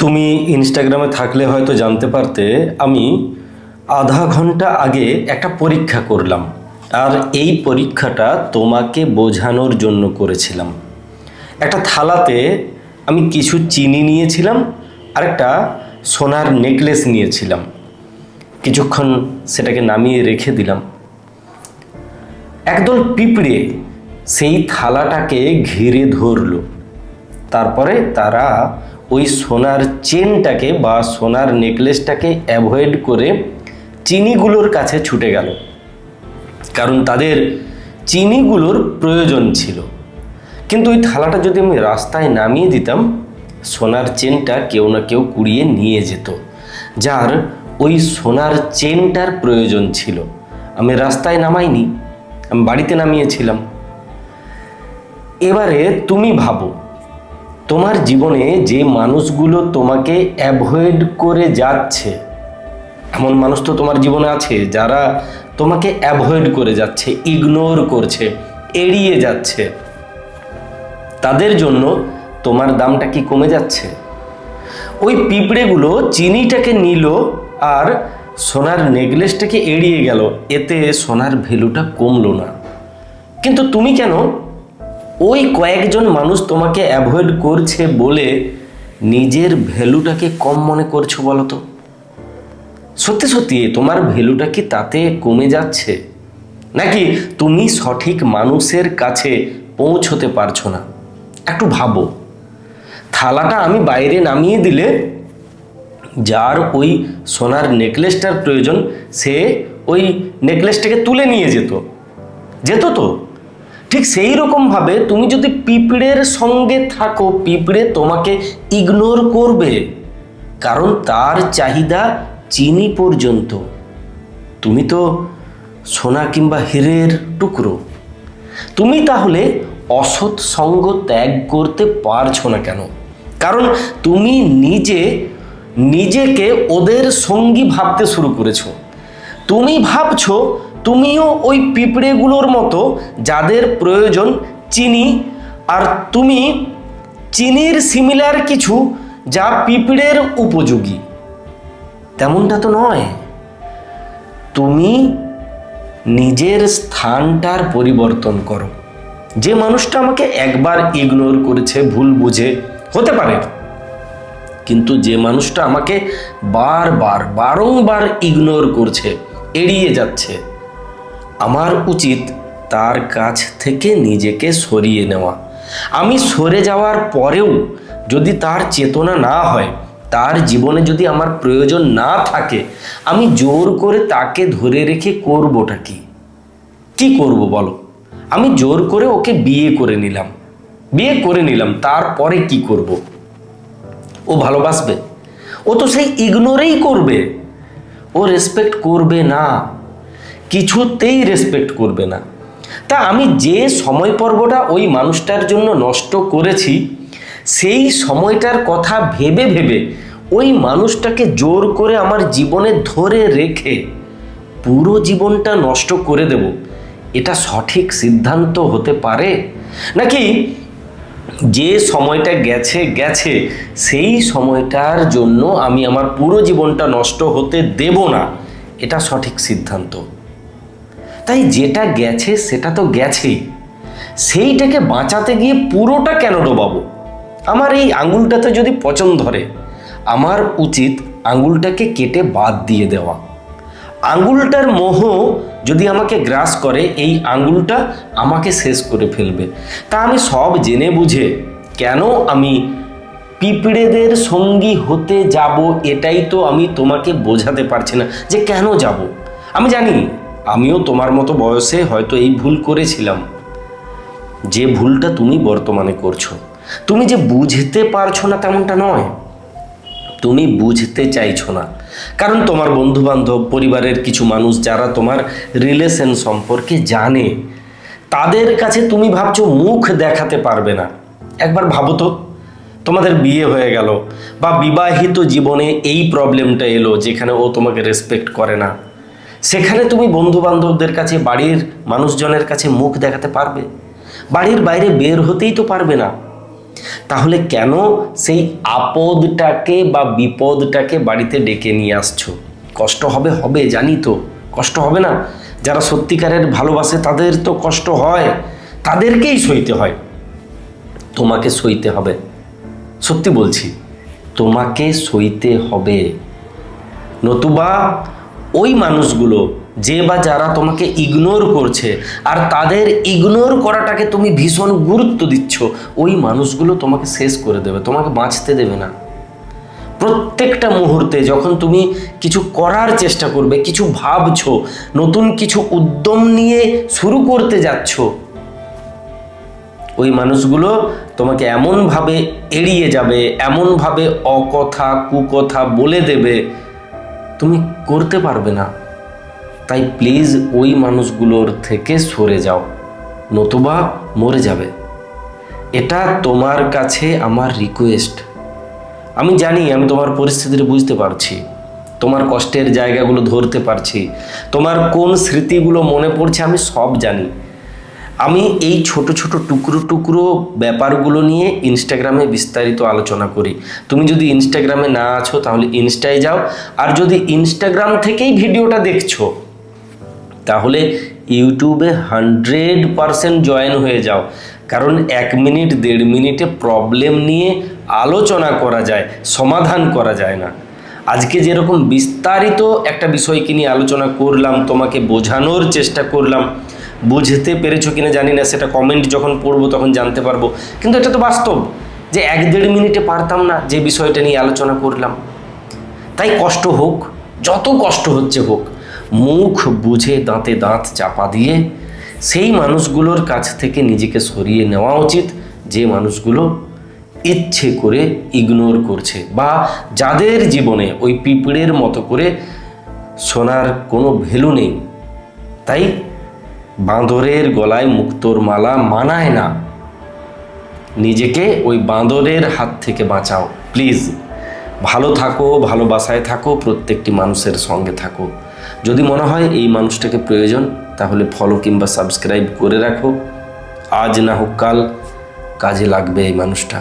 তুমি ইনস্টাগ্রামে থাকলে হয়তো জানতে পারতে, আমি আধা ঘণ্টা আগে একটা পরীক্ষা করলাম। আর এই পরীক্ষাটা তোমাকে বোঝানোর জন্য করেছিলাম। একটা থালাতে আমি কিছু চিনি নিয়েছিলাম আর একটা সোনার নেকলেস নিয়েছিলাম। কিছুক্ষণ সেটাকে নামিয়ে রেখে দিলাম। একদল পিঁপড়ে সেই থালাটাকে ঘিরে ধরলো। তারপরে তারা ওই সোনার চেনটাকে বা সোনার নেকলেসটাকে অ্যাভয়েড করে চিনিগুলোর কাছে ছুটে গেল। কারণ তাদের চিনিগুলোর প্রয়োজন ছিল। কিন্তু ওই থালাটা যদি আমি রাস্তায় নামিয়ে দিতাম, সোনার চেনটা কেউ না কেউ কুড়িয়ে নিয়ে যেত, যার ওই সোনার চেনটার প্রয়োজন ছিল। আমি রাস্তায় নামাইনি, আমি বাড়িতে নামিয়েছিলাম। এবারে তুমি ভাবো তোমার জীবনে যে মানুষগুলো তোমাকে অ্যাভয়েড করে যাচ্ছে, এমন মানুষ তো তোমার জীবনে আছে যারা তোমাকে অ্যাভয়েড করে যাচ্ছে, ইগনোর করছে, এড়িয়ে যাচ্ছে। তাদের জন্য তোমার দামটা কি কমে যাচ্ছে? ওই পিঁপড়েগুলো চিনিটাকে নিল আর সোনার নেকলেসটাকে এড়িয়ে গেল, এতে সোনার ভ্যালুটা কমলো না। কিন্তু তুমি কেন ওই কয়েকজন মানুষ তোমাকে অ্যাভয়েড করছে বলে নিজের ভ্যালুটাকে কম মনে করছ বলো তো সত্যি সত্যি, তোমার ভ্যালুটা কি তাতে কমে যাচ্ছে? নাকি তুমি সঠিক মানুষের কাছে পৌঁছতে পারছ না? একটু ভাবো। থালাটা আমি বাইরে নামিয়ে দিলে যার ওই সোনার নেকলেসটার প্রয়োজন, সে ওই নেকলেসটাকে তুলে নিয়ে যেত। যেত তো? ঠিক সেই রকমভাবে তুমি যদি পিঁপড়ের সঙ্গে থাকো, পিঁপড়ে তোমাকে ইগনোর করবে। কারণ তার চাহিদা চিনি পর্যন্ত। তুমি তো সোনা কিংবা হীরের টুকরো। তুমি তাহলে অসৎ সঙ্গ ত্যাগ করতে পারছ না কেন? কারণ তুমি নিজে, নিজেকে ওদের সঙ্গী ভাবতে শুরু করেছ। তুমি ভাবছ তুমিও ওই পিঁপড়েগুলোর মতো যাদের প্রয়োজন চিনি, আর তুমি চিনির সিমিলার কিছু যা পিঁপড়ের উপযোগী। তেমনটা তো নয়। তুমি নিজের স্থানটার পরিবর্তন করো। যে মানুষটা আমাকে একবার ইগনোর করেছে, ভুল বুঝে, হতে পারে। কিন্তু যে মানুষটা আমাকে বারবার, বারংবার ইগনোর করছে, এড়িয়ে যাচ্ছে আমার উচিত তার কাছ থেকে নিজেকে সরিয়ে নেওয়া। আমি সরে যাওয়ার পরেও যদি তার চেতনা না হয়, তার জীবনে যদি আমার প্রয়োজন না থাকে, আমি জোর করে তাকে ধরে রেখে করবোটা কি? কি করব বলো? আমি জোর করে ওকে বিয়ে করে নিলাম। বিয়ে করে নিলাম, তারপরে কি করব? ও ভালোবাসবে? ও তো সেই ইগনোরেই করবে। ও রেসপেক্ট করবে না। কিছুতেই রেসপেক্ট করবে না। তা আমি যে সময় পর্বটা ওই মানুষটার জন্য নষ্ট করেছি, সেই সময়টার কথা ভেবে ভেবে ওই মানুষটাকে জোর করে আমার জীবনে ধরে রেখে পুরো জীবনটা নষ্ট করে দেব, এটা সঠিক সিদ্ধান্ত হতে পারে? নাকি যে সময়টা গেছে গেছে, সেই সময়টার জন্য আমি আমার পুরো জীবনটা নষ্ট হতে দেব না? এটা সঠিক সিদ্ধান্ত। তাই যেটা গেছে সেটা তো গেছেই। সেইটাকে বাঁচাতে গিয়ে পুরোটা কেন ডোবাবো? আমার এই আঙুলটাতে যদি পচন ধরে, আমার উচিত আঙুলটাকে কেটে বাদ দিয়ে দেওয়া। আঙুলটার মোহ যদি আমাকে গ্রাস করে, এই আঙুলটা আমাকে শেষ করে ফেলবে। তা আমি সব জেনে বুঝে কেন আমি পিঁপড়েদের সঙ্গী হতে যাব, এটাই তো আমি তোমাকে বোঝাতে পারছি না যে কেন যাব। আমি জানি আমিও তোমার মতো বয়সে হয়তো এই ভুল করেছিলাম। যে ভুলটা তুমি বর্তমানে করছ। তুমি যে বুঝতে পারছ না তেমনটা নয়। তুমি বুঝতে চাইছো না। কারণ তোমার বন্ধু বান্ধব পরিবারের কিছু মানুষ যারা তোমার রিলেশন সম্পর্কে জানে, তাদের কাছে তুমি ভাবছ মুখ দেখাতে পারবে না। একবার ভাবো তো, তোমাদের বিয়ে হয়ে গেল বা বিবাহিত জীবনে এই প্রবলেমটা এলো যেখানে ও তোমাকে রেসপেক্ট করে না। সেখানে তুমি বন্ধু বান্ধবদের কাছে, বাড়ির মানুষজনের কাছে মুখ দেখাতে পারবে। বাড়ির বাইরে বের হতেই তো পারবে না। তাহলে কেন সেই আপদটাকে বা বিপদটাকে বাড়িতে ডেকে নিয়ে আসছো? কষ্ট হবে হবে, জানি তো। কষ্ট হবে না। যারা সত্যিকারের ভালোবাসে, তাদের তো কষ্ট হয়। তাদেরকেই সইতে হয়। তোমাকে সইতে হবে। সত্যি বলছি, তোমাকে সইতে হবে। নতুবা ওই মানুষগুলো যে বা যারা তোমাকে ইগনোর করছে আর তাদের ইগনোর করাটাকে তুমি ভীষণ গুরুত্ব দিচ্ছ, ওই মানুষগুলো তোমাকে শেষ করে দেবে, তোমাকে বাঁচতে দেবে না। প্রত্যেকটা মুহূর্তে যখন তুমি কিছু করার চেষ্টা করবে, কিছু ভাবছ, নতুন কিছু উদ্যম নিয়ে শুরু করতে যাচ্ছ, ওই মানুষগুলো তোমাকে এমনভাবে এড়িয়ে যাবে, এমনভাবে অকথা, কুকথা বলে দেবে তুমি করতে পারবে না। তাই প্লিজ ওই মানুষগুলোর থেকে সরে যাও, নতুবা মরে যাবে। এটা তোমার কাছে আমার রিকোয়েস্ট আমি জানি, আমি তোমার পরিস্থিতিটা বুঝতে পারছি। তোমার কষ্টের জায়গাগুলো ধরতে পারছি। তোমার কোন স্মৃতিগুলো মনে পড়ছে আমি সব জানি। আমি এই ছোট ছোট টুকরো টুকরো ব্যাপারগুলো নিয়ে ইনস্টাগ্রামে বিস্তারিত আলোচনা করি। তুমি যদি ইনস্টাগ্রামে না আছো তাহলে ইনস্টায় যাও। আর যদি ইনস্টাগ্রাম থেকেই ভিডিওটা দেখছ, তাহলে ইউটিউবে হান্ড্রেড পারসেন্ট জয়েন হয়ে যাও। কারণ এক মিনিট, দেড় মিনিটে প্রবলেম নিয়ে আলোচনা করা যায়, সমাধান করা যায় না। আজকে যেরকম বিস্তারিত একটা বিষয়কে নিয়ে আলোচনা করলাম, তোমাকে বোঝানোর চেষ্টা করলাম, বুঝতে পেরেছ কিনা জানি না, সেটা কমেন্ট যখন পড়ব তখন জানতে পারব। কিন্তু এটা তো বাস্তব, যে এক দেড় মিনিটে পারতাম না যে বিষয়টা নিয়ে আলোচনা করলাম। তাই কষ্ট হোক, যত কষ্ট হচ্ছে হোক, মুখ বুঝে দাঁতে দাঁত চাপা দিয়ে সেই মানুষগুলোর কাছ থেকে নিজেকে সরিয়ে নেওয়া উচিত, যে মানুষগুলো ইচ্ছে করে ইগনোর করছে বা যাদের জীবনে ওই পিঁপড়ের মতো করে সোনার কোনো ভ্যালু নেই, তাই বাঁদরের গলায় মুক্তোর মালা মানায় না। নিজেকে ওই বাঁদরের হাত থেকে বাঁচাও। প্লিজ ভালো থাকো, ভালোবাসায় থাকো, প্রত্যেকটি মানুষের সঙ্গে থাকো। যদি মনে হয় এই মানুষটাকে প্রয়োজন, তাহলে ফলো কিংবা সাবস্ক্রাইব করে রাখো। আজ না হোক কাল, কাজে লাগবে এই মানুষটা।